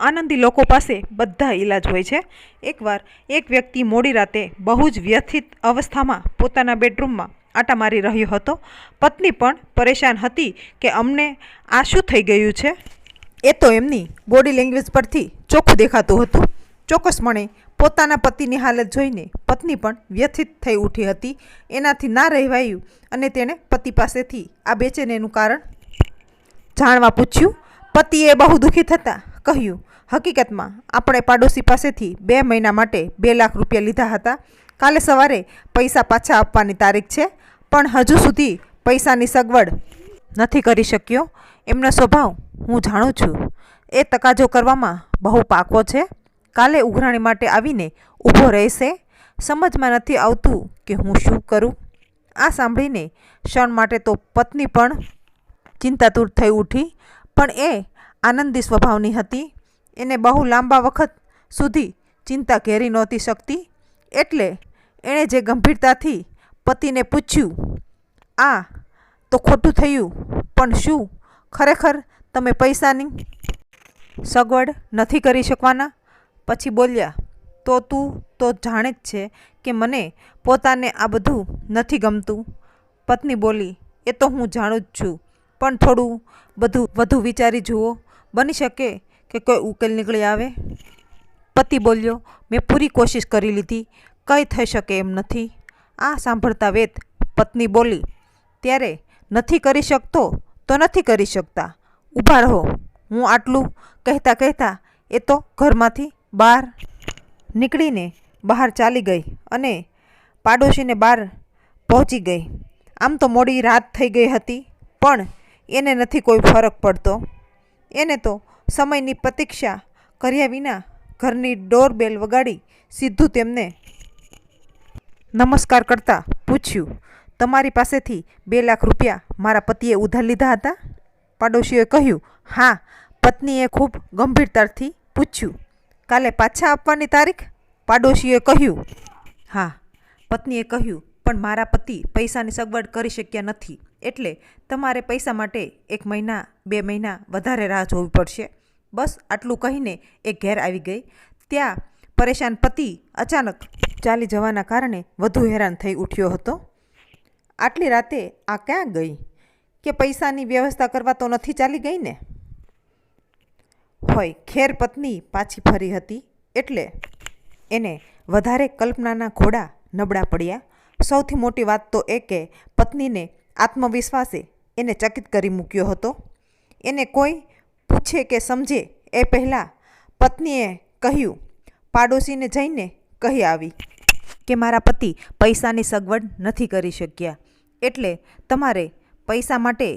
આનંદી લોકો પાસે બધા ઈલાજ હોય છે. એકવાર એક વ્યક્તિ મોડી રાતે બહુ જ વ્યથિત અવસ્થામાં પોતાના બેડરૂમમાં આટા મારી રહ્યો હતો. પત્ની પણ પરેશાન હતી કે અમને આ શું થઈ ગયું છે? એ તો એમની બોડી લેંગ્વેજ પરથી ચોખ્ખું દેખાતું હતું. ચોક્કસપણે પોતાના પતિની હાલત જોઈને પત્ની પણ વ્યથિત થઈ ઉઠી હતી. એનાથી ના રહેવાયું અને તેણે પતિ પાસેથી આ બેચેનીનું કારણ જાણવા પૂછ્યું. પતિએ બહુ દુઃખી થતાં કહ્યું, હકીકતમાં, આપણે પાડોશી પાસેથી બે મહિના માટે બે લાખ રૂપિયા લીધા હતા. કાલે સવારે પૈસા પાછા આપવાની તારીખ છે, પણ હજુ સુધી પૈસાની સગવડ નથી કરી શક્યો. એમનો સ્વભાવ હું જાણું છું. એ તકાજો કરવામાં બહુ પાકો છે. કાલે ઉઘરાણી માટે આવીને ઊભો રહેશે. સમજમાં નથી આવતું કે હું શું કરું. આ સાંભળીને ક્ષણ માટે તો પત્ની પણ ચિંતાતુર થઈ ઉઠી, પણ એ આનંદી સ્વભાવની હતી. એને બહુ લાંબા વખત સુધી ચિંતા ઘેરી નહોતી શકતી. એટલે એણે જે ગંભીરતાથી પતિને પૂછ્યું, આ તો ખોટું થયું, પણ શું? ખરેખર તમે પૈસાની સગવડ નથી કરી શકવાના? પછી બોલ્યા, તો તું તો જાણે જ છે કે મને પોતાને આ બધું નથી ગમતું. પત્ની બોલી, એ તો હું જાણું જ છું, પણ થોડું બધું વધુ વિચારી જુઓ. બની શકે કે કોઈ ઉકેલ નીકળી આવે? પતિ બોલ્યો, મેં પૂરી કોશિશ કરી લીધી, કંઈ થઈ શકે એમ નથી. આ સાંભળતા વેત પત્ની બોલી, ત્યારે નથી કરી શકતો તો નથી કરી શકતા. ઊભા રહો. હું આટલું કહેતા કહેતા એ તો ઘરમાંથી બહાર નીકળીને બહાર ચાલી ગઈ અને પાડોશીને બહાર પહોંચી ગઈ. આમ તો મોડી રાત થઈ ગઈ હતી, પણ એને નથી કોઈ ફરક પડતો. એને તો સમયની પ્રતીક્ષા કર્યા વિના ઘરની ડોરબેલ વગાડી સીધું તેમને નમસ્કાર કરતાં પૂછ્યું, તમારી પાસેથી બે લાખ રૂપિયા મારા પતિએ ઉધાર લીધા હતા? પાડોશીએ કહ્યું, હા, પત્નીએ ખૂબ ગંભીરતાથી પૂછ્યું. કાલે પાછા આપવાની તારીખ? પાડોશીએ કહ્યું, હા. પત્નીએ કહ્યું, પણ મારા પતિ પૈસાની સગવડ કરી શક્યા નથી. એટલે તમારે પૈસા માટે એક મહિના, બે મહિના વધારે રાહ જોવી પડશે. બસ આટલું કહીને એ ઘેર આવી ગઈ. ત્યાં પરેશાન પતિ અચાનક ચાલી જવાના કારણે વધુ હેરાન થઈ ઉઠ્યો હતો. આટલી રાતે આ ક્યાં ગઈ? કે પૈસાની વ્યવસ્થા કરવા તો નથી ચાલી ગઈ ને? હોય, ખેર પત્ની પાછી ફરી હતી. એટલે એને વધારે કલ્પનાના ઘોડા નબળા પડ્યા. સૌથી મોટી વાત તો એ કે પત્નીને આત્મવિશ્વાસે એને ચકિત કરી મૂક્યો હતો. એને કોઈ પૂછે કે સમજે એ પહેલાં પત્નીએ કહ્યું, પાડોશીને જઈને કહી આવી કે મારા પતિ પૈસાની સગવડ નથી કરી શક્યા, એટલે તમારે પૈસા માટે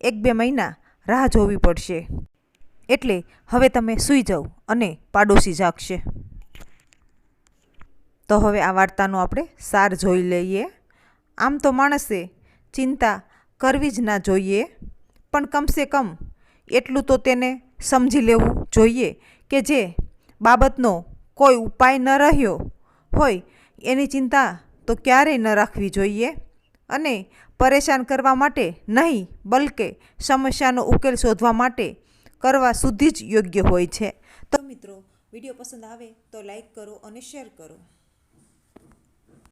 એક બે મહિના રાહ જોવી પડશે. એટલે હવે તમે સૂઈ જાઓ અને પાડોશી જાગશે. તો હવે આ વાર્તાનો આપણે સાર જોઈ લઈએ. આમ તો માણસે ચિંતા કરવી જ ના જોઈએ. પણ કમસે કમ એટલું તો તેને સમજી લેવું જોઈએ કે જે બાબતનો કોઈ ઉપાય ન રહ્યો હોય એની ચિંતા તો ક્યારેય ન રાખવી જોઈએ અને પરેશાન કરવા માટે નહીં, બલકે સમસ્યાનો ઉકેલ શોધવા માટે કરવા સુધી જ યોગ્ય હોય છે. તો મિત્રો, વીડિયો પસંદ આવે તો લાઈક કરો અને શેર કરો.